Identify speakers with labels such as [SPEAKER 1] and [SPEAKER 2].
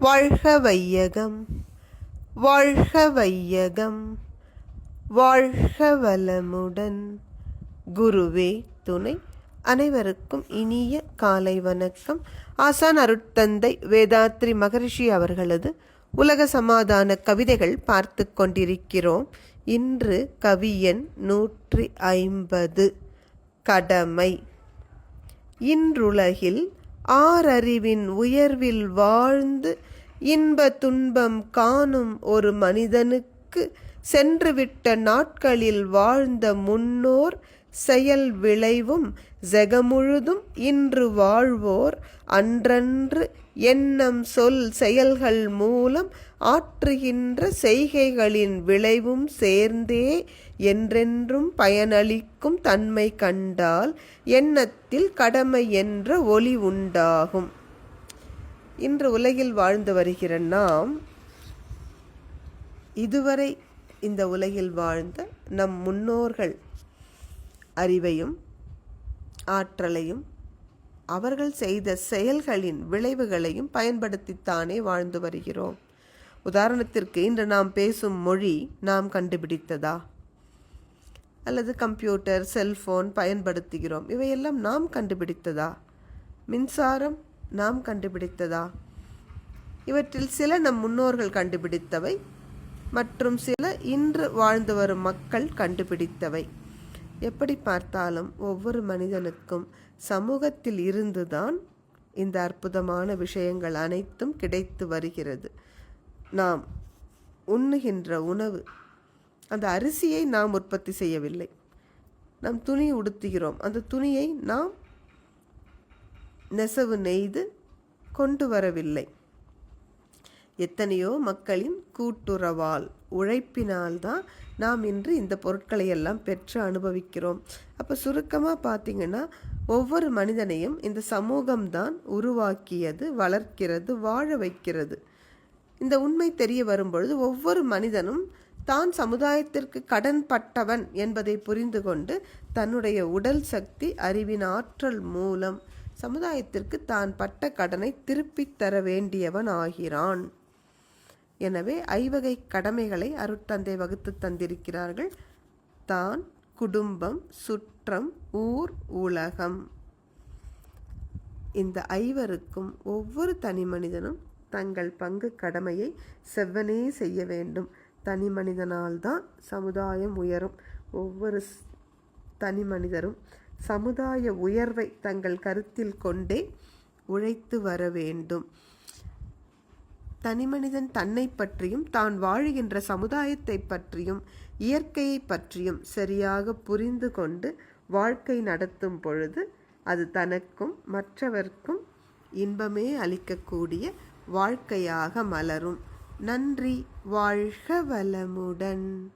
[SPEAKER 1] வாழ்க வையகம் வாழ்க வையகம் வாழ்க வளமுடன். குருவே துணை அனைவருக்கும் இனிய காலை வணக்கம். ஆசான் அருட்தந்தை வேதாத்ரி மகரிஷி அவர்களது உலக சமாதான கவிதைகள் பார்த்து கொண்டிருக்கிறோம். இன்று கவியன் நூற்றி ஐம்பது. கடமை. இன்றுலகில் ஆறறிவின் உயர்வில் வாழ்ந்து இன்ப துன்பம் காணும் ஒரு மனிதனுக்கு சென்றுவிட்ட நாட்களில் வாழ்ந்த முன்னோர் செயல் விளைவும் ஜெகமுழுதும் இன்று வாழ்வோர் அன்றன்று எண்ணம் சொல் செயல்கள் மூலம் ஆற்றுகின்ற செய்கைகளின் விளைவும் சேர்ந்தே என்றென்றும் பயனளிக்கும் தன்மை கண்டால் எண்ணத்தில் கடமை என்ற ஒளி உண்டாகும். இன்று உலகில் வாழ்ந்து வருகிற நாம் இதுவரை இந்த உலகில் வாழ்ந்த நம் முன்னோர்கள் அறிவையும் ஆற்றலையும் அவர்கள் செய்த செயல்களின் விளைவுகளையும் பயன்படுத்தித்தானே வாழ்ந்து வருகிறோம். உதாரணத்திற்கு இன்று நாம் பேசும் மொழி நாம் கண்டுபிடித்ததா? அல்லது கம்ப்யூட்டர் செல்போன் பயன்படுத்துகிறோம் இவையெல்லாம் நாம் கண்டுபிடித்ததா? மின்சாரம் நாம் கண்டுபிடித்ததா? இவற்றில் சில நம் முன்னோர்கள் கண்டுபிடித்தவை மற்றும் சில இன்று வாழ்ந்து வரும் மக்கள் கண்டுபிடித்தவை. எப்படி பார்த்தாலும் ஒவ்வொரு மனிதனுக்கும் சமூகத்தில் இருந்துதான் இந்த அற்புதமான விஷயங்கள் அனைத்தும் கிடைத்து வருகிறது. நாம் உண்ணுகின்ற உணவு அந்த அரிசியை நாம் உற்பத்தி செய்யவில்லை. நாம் துணி உடுத்துகிறோம். அந்த துணியை நாம் நெசவு நெய்து கொண்டு வரவில்லை. எத்தனையோ மக்களின் கூட்டுறவால் உழைப்பினால் தான் நாம் இன்று இந்த பொருட்களை எல்லாம் பெற்று அனுபவிக்கிறோம். அப்போ சுருக்கமாக பார்த்தீங்கன்னா ஒவ்வொரு மனிதனையும் இந்த சமூகம்தான் உருவாக்கியது வளர்க்கிறது வாழ வைக்கிறது. இந்த உண்மை தெரிய வரும்பொழுது ஒவ்வொரு மனிதனும் தான் சமுதாயத்திற்கு கடன் பட்டவன் என்பதை புரிந்து கொண்டு தன்னுடைய உடல் சக்தி அறிவின் ஆற்றல் மூலம் சமுதாயத்திற்கு தான் பட்ட கடனை திருப்பித் தர வேண்டியவன் ஆகிறான். எனவே ஐவகை கடமைகளை அருட்தந்தை வகுத்து தந்திருக்கிறார்கள். தான் குடும்பம் சுற்றம் ஊர் உலகம். இந்த ஐவருக்கும் ஒவ்வொரு தனி மனிதனும் தங்கள் பங்கு கடமையை செவ்வனே செய்ய வேண்டும். தனி மனிதனால்தான் சமுதாயம் உயரும். ஒவ்வொரு தனி மனிதரும் சமுதாய உயர்வை தங்கள் கருத்தில் கொண்டே உழைத்து வர வேண்டும். தனிமனிதன் தன்னை பற்றியும் தான் வாழுகின்ற சமுதாயத்தை பற்றியும் இயற்கையை பற்றியும் சரியாக புரிந்து கொண்டு வாழ்க்கை நடத்தும் பொழுது அது தனக்கும் மற்றவர்க்கும் இன்பமே அளிக்கக்கூடிய வாழ்க்கையாக மலரும். நன்றி. வாழ்க வளமுடன்.